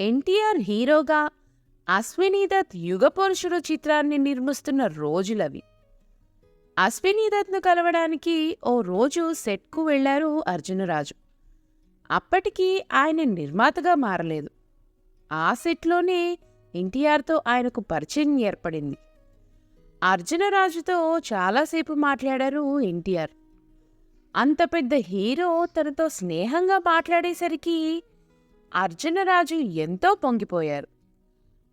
ఎన్టీఆర్ హీరోగా అశ్వినీదత్ యుగపురుషుడు చిత్రాన్ని నిర్మిస్తున్న రోజులవి. అశ్వినీదత్ను కలవడానికి ఓ రోజు సెట్కు వెళ్ళారు అర్జునరాజు. అప్పటికి ఆయన నిర్మాతగా మారలేదు. ఆ సెట్లోనే ఎన్టీఆర్తో ఆయనకు పరిచయం ఏర్పడింది. అర్జునరాజుతో చాలాసేపు మాట్లాడారు ఎన్టీఆర్. అంత పెద్ద హీరో తనతో స్నేహంగా మాట్లాడేసరికి అర్జునరాజు ఎంతో పొంగిపోయారు.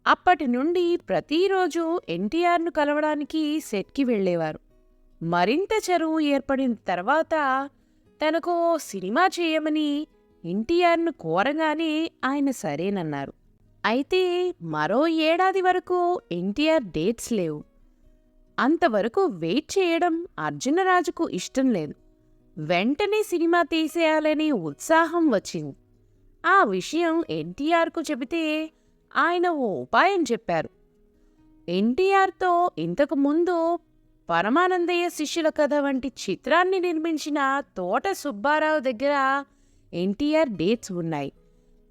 అప్పటి నుండి ప్రతిరోజు ఎన్టీఆర్ను కలవడానికి సెట్కి వెళ్ళేవారు. మరింత చెరువు ఏర్పడిన తర్వాత తనకు సినిమా చేయమని ఎన్టీఆర్ను కోరగానే ఆయన సరేనన్నారు. అయితే మరో ఏడాది వరకు ఎన్టీఆర్ డేట్స్ లేవు. అంతవరకు వెయిట్ చేయడం అర్జునరాజుకు ఇష్టం లేదు. వెంటనే సినిమా తీసేయాలనే ఉత్సాహం వచ్చింది. ఆ విషయం ఎన్టీఆర్కు చెబితే ఆయన ఓ ఉపాయం చెప్పారు. ఎన్టీఆర్తో ఇంతకు ముందు పరమానందయ్య శిష్యుల కథ వంటి చిత్రాన్ని నిర్మించిన తోట సుబ్బారావు దగ్గర ఎన్టీఆర్ డేట్స్ ఉన్నాయి.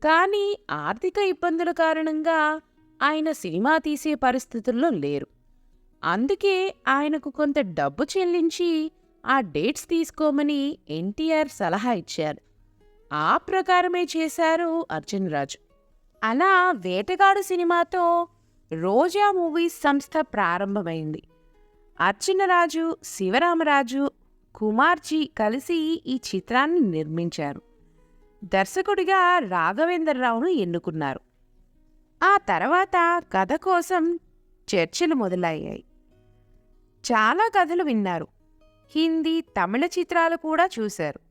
కానీ ఆర్థిక ఇబ్బందుల కారణంగా ఆయన సినిమా తీసే పరిస్థితుల్లో లేరు. అందుకే ఆయనకు కొంత డబ్బు చెల్లించి ఆ డేట్స్ తీసుకోమని ఎన్టీఆర్ సలహా ఇచ్చారు. ఆ ప్రకారమే చేశారు అర్జున్ రాజు. అలా వేటగాడు సినిమాతో రోజా మూవీస్ సంస్థ ప్రారంభమైంది. అర్జునరాజు శివరామరాజు కుమార్జీ కలిసి ఈ చిత్రాన్ని నిర్మించారు. దర్శకుడిగా రాఘవేంద్రరావును ఎన్నుకున్నారు. ఆ తర్వాత కథ కోసం చర్చలు మొదలయ్యాయి. చాలా కథలు విన్నారు. హిందీ తమిళ చిత్రాలు కూడా చూశారు.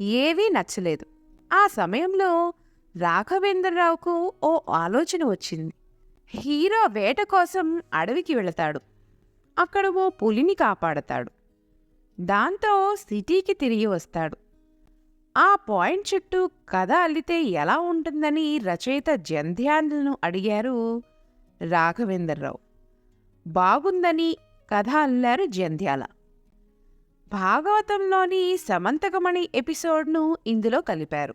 ఏవీ నచ్చలేదు. ఆ సమయంలో రాఘవేంద్రరావుకు ఓ ఆలోచన వచ్చింది. హీరో వేట కోసం అడవికి వెళతాడు. అక్కడ ఓ పులిని కాపాడతాడు. దాంతో సిటీకి తిరిగి వస్తాడు. ఆ పాయింట్ చుట్టూ కథ అల్లితే ఎలా ఉంటుందని రచయిత జంధ్యాలను అడిగారు రాఘవేంద్రరావు. బాగుందని కథ అల్లారు జంధ్యాల. భాగవతంలోని సమంతకమణి ఎపిసోడ్ను ఇందులో కలిపారు.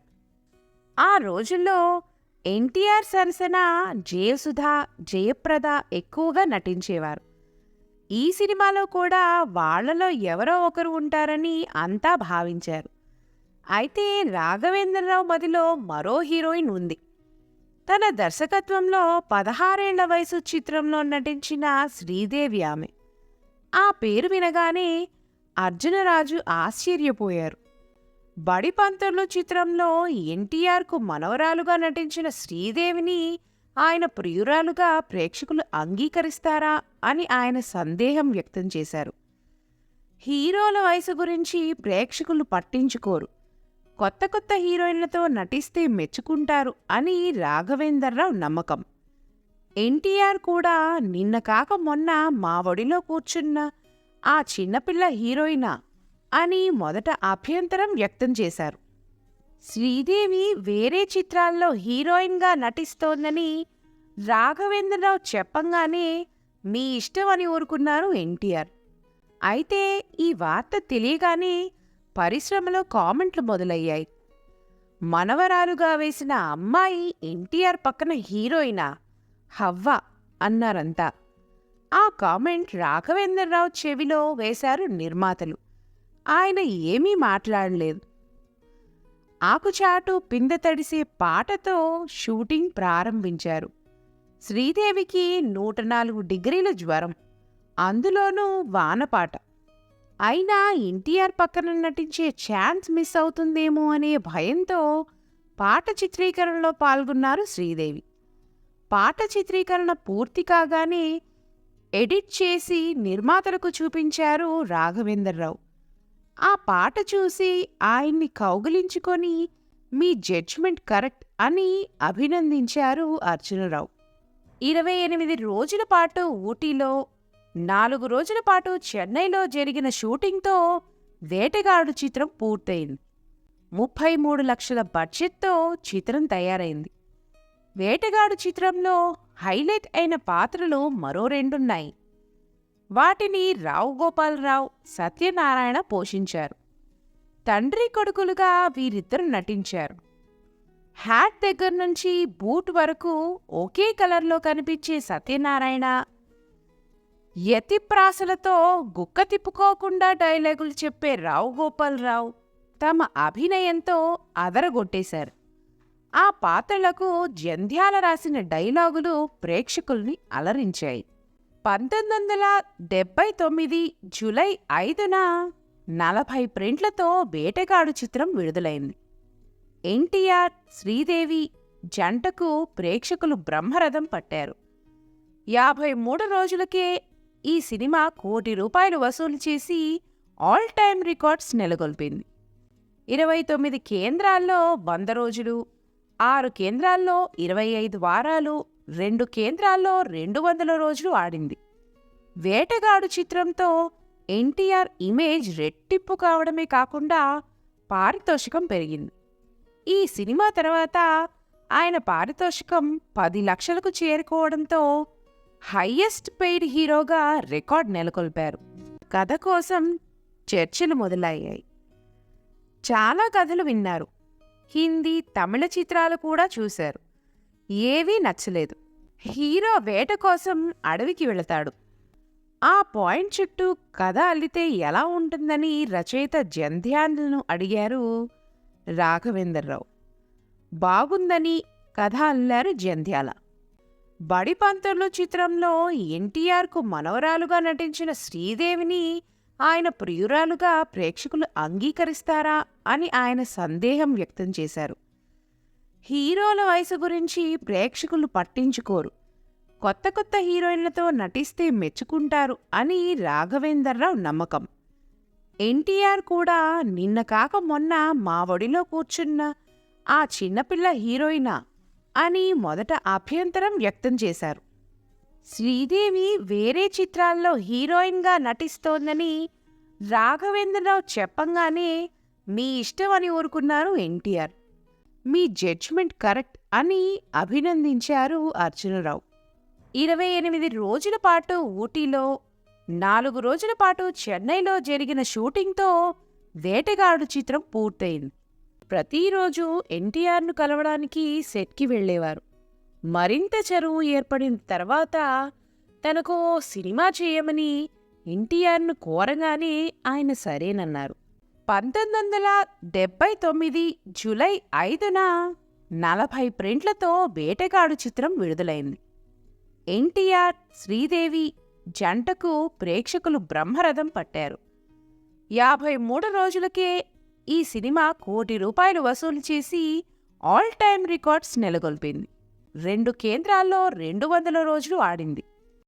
ఆ రోజుల్లో ఎన్టీఆర్ సరసన జయసుధ జయప్రద ఎక్కువగా నటించేవారు. ఈ సినిమాలో కూడా వాళ్ళలో ఎవరో ఒకరు ఉంటారని అంతా భావించారు. అయితే రాఘవేంద్రరావు మదిలో మరో హీరోయిన్ ఉంది. తన దర్శకత్వంలో పదహారేళ్ళ వయసు చిత్రంలో నటించిన శ్రీదేవి ఆమె. ఆ పేరు వినగానే అర్జునరాజు ఆశ్చర్యపోయారు. బడి పంతులు చిత్రంలో ఎన్టీఆర్కు మనవరాలుగా నటించిన శ్రీదేవిని ఆయన ప్రియురాలుగా ప్రేక్షకులు అంగీకరిస్తారా అని ఆయన సందేహం వ్యక్తం చేశారు. హీరోల వయసు గురించి ప్రేక్షకులు పట్టించుకోరు. కొత్త కొత్త హీరోయిన్లతో నటిస్తే మెచ్చుకుంటారు అని రాఘవేందర్రావు నమ్మకం. ఎన్టీఆర్ కూడా నిన్న కాక మొన్న మా ఒడిలో కూర్చున్న ఆ చిన్నపిల్ల హీరోయినా అని మొదట అభ్యంతరం వ్యక్తం చేశారు. శ్రీదేవి వేరే చిత్రాల్లో హీరోయిన్గా నటిస్తోందని రాఘవేంద్రరావు చెప్పంగానే మీ ఇష్టం అని ఊరుకున్నారు ఎన్టీఆర్. అయితే ఈ వార్త తెలియగానే పరిశ్రమలో కామెంట్లు మొదలయ్యాయి. మనవరాలుగా వేసిన అమ్మాయి ఎన్టీఆర్ పక్కన హీరోయినా హవ్వ అన్నారంతా. ఆ కామెంట్ రాఘవేంద్రరావు చెవిలో వేశారు నిర్మాతలు. ఆయన ఏమీ మాట్లాడలేదు. ఆకుచాటు పింద తడిసే పాటతో షూటింగ్ ప్రారంభించారు. శ్రీదేవికి నూట నాలుగు డిగ్రీల జ్వరం అందులోనూ వానపాట. అయినా ఎన్టీఆర్ పక్కన నటించే ఛాన్స్ మిస్ అవుతుందేమో అనే భయంతో పాట చిత్రీకరణలో పాల్గొన్నారు శ్రీదేవి. పాట చిత్రీకరణ పూర్తి కాగానే ఎడిట్ చేసి నిర్మాతలకు చూపించారు రాఘవేంద్రరావు. ఆ పాట చూసి ఆయన్ని కౌగిలించుకొని మీ జడ్జ్మెంట్ కరెక్ట్ అని అభినందించారు అర్జునరావు. ఇరవై ఎనిమిది రోజుల పాటు ఊటీలో నాలుగు రోజుల పాటు చెన్నైలో జరిగిన షూటింగ్తో వేటగాడు చిత్రం పూర్తయింది. ముప్పై మూడు లక్షల బడ్జెట్తో చిత్రం తయారైంది. వేటగాడు చిత్రంలో హైలైట్ అయిన పాత్రలు మరో రెండున్నాయి. వాటిని రావు గోపాలరావు సత్యనారాయణ పోషించారు. తండ్రి కొడుకులుగా వీరిద్దరు నటించారు. హ్యాట్ దగ్గర నుంచి బూట్ వరకు ఒకే కలర్లో కనిపించే సత్యనారాయణ యతిప్రాసలతో గుక్క తిప్పుకోకుండా డైలాగులు చెప్పే రావు గోపాలరావు తమ అభినయంతో అదరగొట్టేశారు. ఆ పాత్రలకు జంధ్యాల రాసిన డైలాగులు ప్రేక్షకుల్ని అలరించాయి. పంతొమ్మిది వందల డెబ్బై తొమ్మిది జూలై ఐదున నలభై ప్రింట్లతో వేటగాడు చిత్రం విడుదలైంది. ఎన్టీఆర్ శ్రీదేవి జంటకు ప్రేక్షకులు బ్రహ్మరథం పట్టారు. యాభై మూడు రోజులకే ఈ సినిమా కోటి రూపాయలు వసూలు చేసి ఆల్ టైమ్ రికార్డ్స్ నెలకొల్పింది. ఇరవై తొమ్మిది కేంద్రాల్లో వంద రోజులు ఆరు కేంద్రాల్లో ఇరవై ఐదు వారాలు రెండు కేంద్రాల్లో రెండు వందల రోజులు ఆడింది. వేటగాడు చిత్రంతో ఎన్టీఆర్ ఇమేజ్ రెట్టింపు కావడమే కాకుండా పారితోషికం పెరిగింది. ఈ సినిమా తర్వాత ఆయన పారితోషికం పది లక్షలకు చేరుకోవడంతో హయ్యెస్ట్ పెయిడ్ హీరోగా రికార్డ్ నెలకొల్పారు. కథ కోసం చర్చలు మొదలయ్యాయి. చాలా కథలు విన్నారు. హిందీ తమిళ చిత్రాలు కూడా చూశారు. ఏవీ నచ్చలేదు. హీరో వేట కోసం అడవికి వెళతాడు. ఆ పాయింట్ చుట్టూ కథ అల్లితే ఎలా ఉంటుందని రచయిత జంధ్యాలను అడిగారు రాఘవేంద్రరావు. బాగుందని కథ అల్లారు జంధ్యాల. బడిపంతులు చిత్రంలో ఎన్టీఆర్కు మనవరాలుగా నటించిన శ్రీదేవిని ఆయన ప్రియురాలుగా ప్రేక్షకులు అంగీకరిస్తారా? అని ఆయన సందేహం వ్యక్తం చేశారు. హీరోల వయసు గురించి ప్రేక్షకులు పట్టించుకోరు. కొత్త కొత్త హీరోయిన్లతో నటిస్తే మెచ్చుకుంటారు అని రాఘవేందర్రావు నమ్మకం. ఎన్టీఆర్ కూడా నిన్న కాక మొన్న మా ఒడిలో కూర్చున్న ఆ చిన్నపిల్ల హీరోయినా అని మొదట అభ్యంతరం వ్యక్తం చేశారు. శ్రీదేవి వేరే చిత్రాల్లో హీరోయిన్గా నటిస్తోందని రాఘవేంద్రరావు చెప్పంగానే మీ ఇష్టం అని ఊరుకున్నారు ఎన్టీఆర్. మీ జడ్జిమెంట్ కరెక్ట్ అని అభినందించారు అర్జునరావు. ఇరవై ఎనిమిది రోజుల పాటు ఊటీలో నాలుగు రోజుల పాటు చెన్నైలో జరిగిన షూటింగ్తో వేటగాడు చిత్రం పూర్తయింది. ప్రతిరోజు ఎన్టీఆర్ను కలవడానికి సెట్కి వెళ్ళేవారు. మరింత చెరువు ఏర్పడిన తర్వాత తనకు సినిమా చేయమని ఎన్టీఆర్ను కోరగానే ఆయన సరేనన్నారు. పంతొమ్మిది వందల డెబ్బై తొమ్మిది జూలై ఐదున నలభై ప్రింట్లతో వేటగాడు చిత్రం విడుదలైంది. ఎన్టీఆర్ శ్రీదేవి జంటకు ప్రేక్షకులు బ్రహ్మరథం పట్టారు. యాభై మూడు రోజులకే ఈ సినిమా కోటి రూపాయలు వసూలు చేసి ఆల్ టైమ్ రికార్డ్స్ నెలకొల్పింది. రెండు కేంద్రాల్లో రెండు వందల రోజులు ఆడింది.